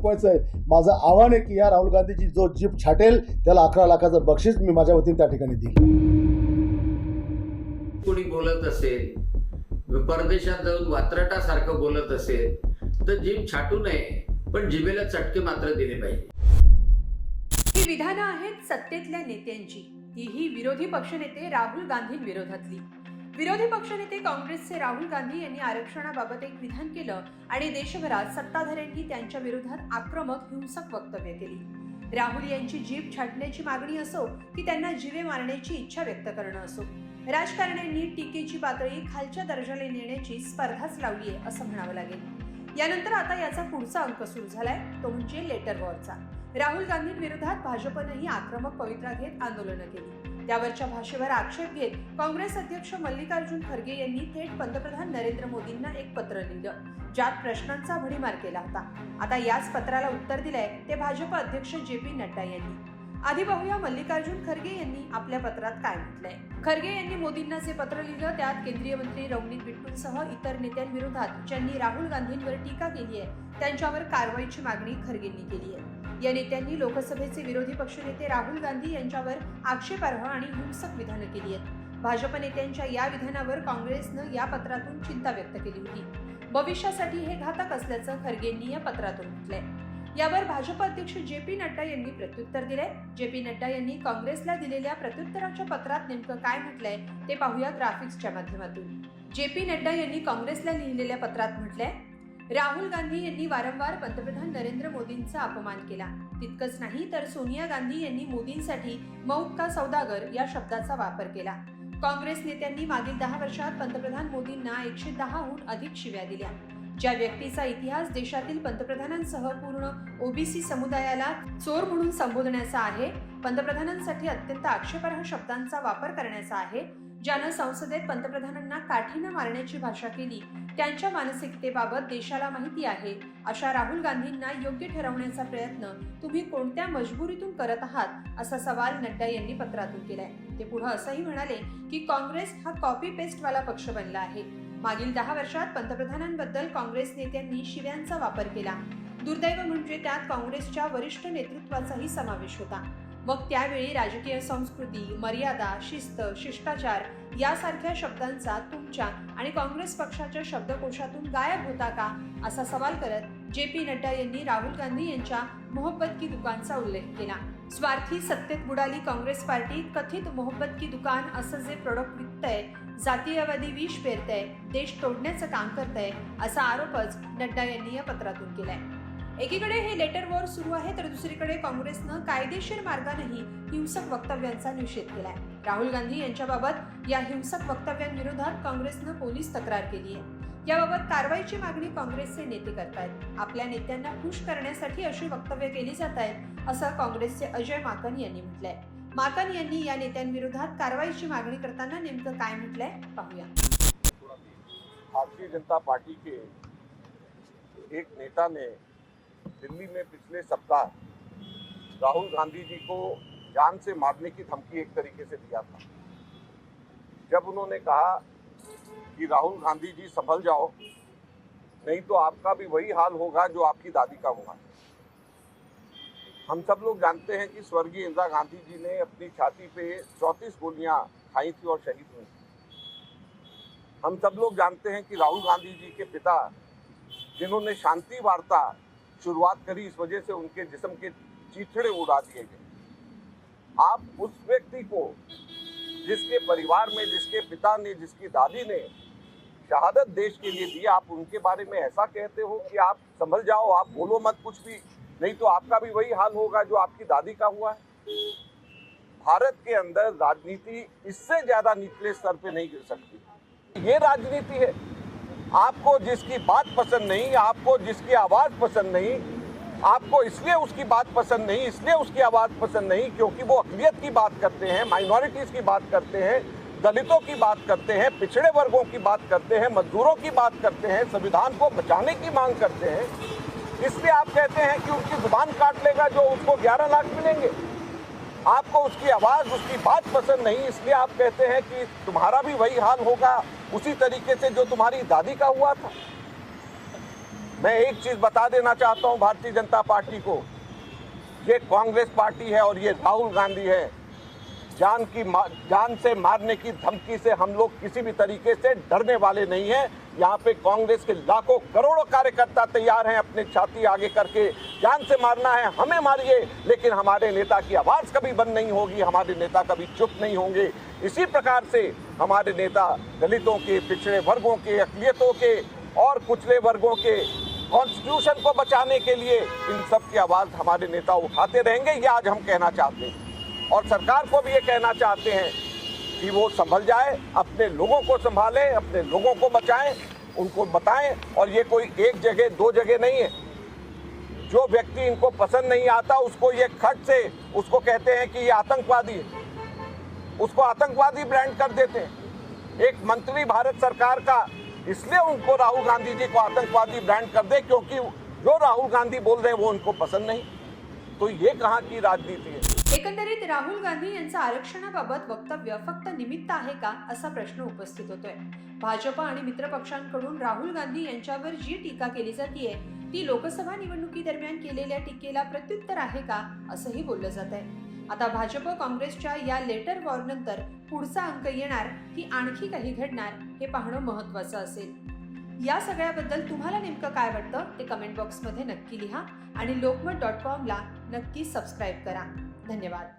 आहे माझं आव्हान आहे की या राहुल गांधीची जो जीप छाटेल त्याला अकरा लाखाचं बक्षीस मी माझ्या वतीने त्या ठिकाणी देईल. कोणी बोलत असेल परदेशात जाऊन वात्रटासारखं बोलत असेल तर जीभ छाटू नये पण जिभेला चटके मात्र दिले पाहिजे. ही विधानं आहेत सत्तेतल्या नेत्यांची. तीही विरोधी पक्षनेते राहुल गांधींविरोधातली. विरोधी पक्षनेते काँग्रेसचे राहुल गांधी यांनी आरक्षणाबाबत एक विधान केलं आणि देशभरात सत्ताधाऱ्यांनी त्यांच्या विरोधात आक्रमक हिंसक वक्तव्य केली. राहुल यांची जीभ छाटण्याची मागणी असो की त्यांना जिवे मारण्याची इच्छा व्यक्त करणं असो राजकारण्यांनी टीकेची पातळी खालच्या दर्जाला नेण्याची स्पर्धाच लावली आहे असं म्हणावं लागेल. यानंतर आता याचा पुढचा अंक सुरू झालाय तो म्हणजे लेटर वॉरचा. राहुल गांधींविरोधात भाजपनंही आक्रमक पवित्रा घेत आंदोलनं केली. त्यावरच्या भाषेवर आक्षेप घेत काँग्रेस अध्यक्ष मल्लिकार्जुन खरगे यांनी थेट पंतप्रधान नरेंद्र मोदींना एक पत्र लिहिलं ज्यात प्रश्नांचा भडीमार केला होता. आता याच पत्राला उत्तर दिलंय ते भाजप अध्यक्ष जे पी नड्डा यांनी. आधी पाहूया मल्लिकार्जुन खरगे यांनी आपल्या पत्रात काय म्हटलंय. खरगे यांनी मोदींना जे पत्र लिहिलं त्यात केंद्रीय मंत्री रवनीत बिट्टूंसह इतर नेत्यांविरोधात ज्यांनी राहुल गांधींवर टीका केली आहे त्यांच्यावर कारवाईची मागणी खरगेंनी केली आहे. या नेत्यांनी लोकसभेचे विरोधी पक्षनेते राहुल गांधी यांच्यावर आक्षेपार्ह आणि हिंसक विधानं केली आहेत. भाजप नेत्यांच्या या विधानावर काँग्रेसनं या पत्रातून चिंता व्यक्त केली होती. भविष्यासाठी हे घातक असल्याचं खरगेंनी या पत्रातून म्हटलंय. यावर भाजप अध्यक्ष जे पी नड्डा यांनी प्रत्युत्तर दिलंय. जे पी नड्डा यांनी काँग्रेसला दिलेल्या प्रत्युत्तराच्या पत्रात नेमकं काय म्हटलंय ते पाहूया ग्राफिक्सच्या माध्यमातून. जे पी नड्डा यांनी काँग्रेसला लिहिलेल्या पत्रात म्हटलंय राहुल गांधी यांनी वारंवार पंतप्रधान नरेंद्र मोदींचा अपमान केला. तितकंच नाही तर सोनिया गांधी यांनी मोदींसाठी मौत का सौदागर या शब्दाचा वापर केला. काँग्रेस नेत्यांनी मागील दहा वर्षात पंतप्रधान मोदींना एकशे दहाहून अधिक शिव्या दिल्या. ज्या व्यक्तीचा इतिहास देशातील पंतप्रधानांसह पूर्ण ओबीसी समुदायाला चोर म्हणून संबोधण्याचा आहे पंतप्रधानांसाठी अत्यंत आक्षेपार्ह शब्दांचा वापर करण्याचा आहे ज्यानं संसदेत पंतप्रधानांना काठीनं मारण्याची भाषा केली त्यांच्या मानसिकतेबाबत देशाला माहिती आहे. अशा राहुल गांधींना योग्य ठरवण्याचा प्रयत्न तुम्ही कोणत्या मजबुरीतून करत आहात असा सवाल नड्डा यांनी पत्रातून केलाय. ते पुढे असंही म्हणाले की काँग्रेस हा कॉपी पेस्टवाला पक्ष बनला आहे. मागील दहा वर्षात पंतप्रधानांबद्दल काँग्रेस नेत्यांनी शिव्यांचा वापर केला. दुर्दैव म्हणजे त्यात काँग्रेसच्या वरिष्ठ नेतृत्वाचाही समावेश होता. मग त्यावेळी राजकीय संस्कृती मर्यादा शिस्त शिष्टाचार यासारख्या शब्दांचा तुमच्या आणि काँग्रेस पक्षाच्या शब्दकोशातून गायब होता का? असा सवाल करत जे पी नड्डा यांनी राहुल गांधी यांच्या मोहब्बत की दुकानचा उल्लेख केला. स्वार्थी सत्तेत बुडाली काँग्रेस पार्टी कथित मोहब्बत की दुकान असं जे प्रोडक्ट विकतंय जातीयवादी विष पेरतंय देश तोडण्याचं काम करतंय असा आरोपच नड्डा यांनी या पत्रातून केलाय. एकीकडे हे लेटर वॉर सुरू आहे तर दुसरीकडे काँग्रेसनं कायदेशीर मार्गानेही हिंसक वक्तव्यांचा निषेध केलाय. राहुल गांधी यांच्याबाबत या हिंसक वक्तव्यांविरोधात काँग्रेसनं पोलीस तक्रार केली आहे. याबाबत कारवाईची मागणी काँग्रेसचे नेते करतायत. आपल्या नेत्यांना खुश करण्यासाठी अशी वक्तव्य केली जात आहेत असं काँग्रेसचे अजय माकन यांनी म्हटलंय. माकन यांनी या नेत्यांविरोधात कारवाईची मागणी करताना नेमकं काय म्हटलंय पाहूया. भारतीय जनता पार्टी के एक नेता ने दिल्ली में पिछले सप्ताह राहुल गांधी जी को जान से मारने की धमकी एक तरीके से दिया था। जब उन्होंने कहा कि राहुल गांधी जी संभल जाओ, नहीं तो आपका भी वही हाल होगा जो आपकी दादी का हुआ। हम सब लोग जानते हैं कि स्वर्गीय इंदिरा गांधी जी ने अपनी छाती पे चौंतीस गोलियाँ खाई थी और शहीद हुई। हम सब लोग जानते हैं कि राहुल गांधी जी के पिता, जिन्होंने शांति वार्ता शुरुआत करी, इस वजह से उनके जिस्म के चीथड़े उड़ा दिए गए। आप उस व्यक्ति को, जिसके परिवार में, जिसके पिता ने, जिसकी दादी ने शहादत देश के लिए दी, आप उनके बारे में ऐसा कहते हो कि आप संभल जाओ, आप बोलो मत कुछ भी, नहीं तो आपका भी वही हाल होगा जो आपकी दादी का हुआ है। भारत के अंदर राजनीति इससे ज़्यादा निचले स्तर पे नहीं गिर सकती। ये राजनीति है। आपको जिसकी बात पसंद नहीं, आपको जिसकी आवाज़ पसंद नहीं, आपको इसलिए उसकी बात पसंद नहीं, इसलिए उसकी आवाज़ पसंद नहीं क्योंकि वो अकलियत की बात करते हैं माइनॉरिटीज की बात करते हैं, दलितों की बात करते हैं, पिछड़े वर्गों की बात करते हैं, मजदूरों की बात करते हैं, संविधान को बचाने की मांग करते हैं। इसलिए आप कहते हैं कि उसकी ज़ुबान काट लेगा जो उसको 11 लाख मिलेंगे। आपको उसकी आवाज़, उसकी बात पसंद नहीं, इसलिए आप कहते हैं कि तुम्हारा भी वही हाल होगा। उसी तरीके से जो तुम्हारी दादी का हुआ था। मैं एक चीज़ बता देना चाहता हूँ भारतीय जनता पार्टी को। ये कांग्रेस पार्टी है और ये राहुल गांधी है। जान की जान से मारने की धमकी से हम लोग किसी भी तरीके से डरने वाले नहीं हैं। यहाँ पे कांग्रेस के लाखों करोड़ों कार्यकर्ता तैयार हैं अपने छाती आगे करके। जान से मारना है, हमें मारिए, लेकिन हमारे नेता की आवाज़ कभी बंद नहीं होगी, हमारे नेता कभी चुप नहीं होंगे। इसी प्रकार से हमारे नेता दलितों के, पिछड़े वर्गों के, अकलियतों के और कुचले वर्गों के कॉन्स्टिट्यूशन को बचाने के लिए इन सब की आवाज़ हमारे नेता उठाते रहेंगे, ये आज हम कहना चाहते हैं। और सरकार को भी ये कहना चाहते हैं कि वो संभल जाए, अपने लोगों को संभाले, अपने लोगों को बचाएँ, उनको बताएँ, और ये कोई एक जगह, दो जगह नहीं है। जो व्यक्ति इनको पसंद नहीं आता, उसको ये खट से, उसको कहते हैं कि ये आतंकवादी है। उसको आतंकवादी ब्रांड कर देते हैं। एक मंत्री भारत सरकार का इसलिए उनको राहुल गांधी जी को आतंकवादी ब्रांड कर दे क्योंकि जो राहुल गांधी बोल रहे हैं वो उनको पसंद नहीं। तो ये कहाँ की राजनीति है? एकंदरीत राहुल गांधी यांचं आरक्षणाबाबत वक्तव्य फक्त निमित्त आहे का असा प्रश्न उपस्थित होतोय. भाजप आणि मित्रपक्षांकडून राहुल गांधी यांच्यावर जी टीका केली जाते ती लोकसभा निवडणुकीदरम्यान केलेल्या टीकेला प्रत्युत्तर आहे का असंही बोललं जात आहे आता भाजप काँग्रेसच्या या लेटर वॉरनंतर पुढचा अंक येणार की आणखी काही घडणार हे पाहणं महत्वाचं असेल. या सगळ्याबद्दल तुम्हाला नेमकं काय वाटतं ते कमेंट बॉक्समध्ये नक्की लिहा आणि लोकमत डॉट कॉमला नक्की सबस्क्राईब करा. धन्यवाद.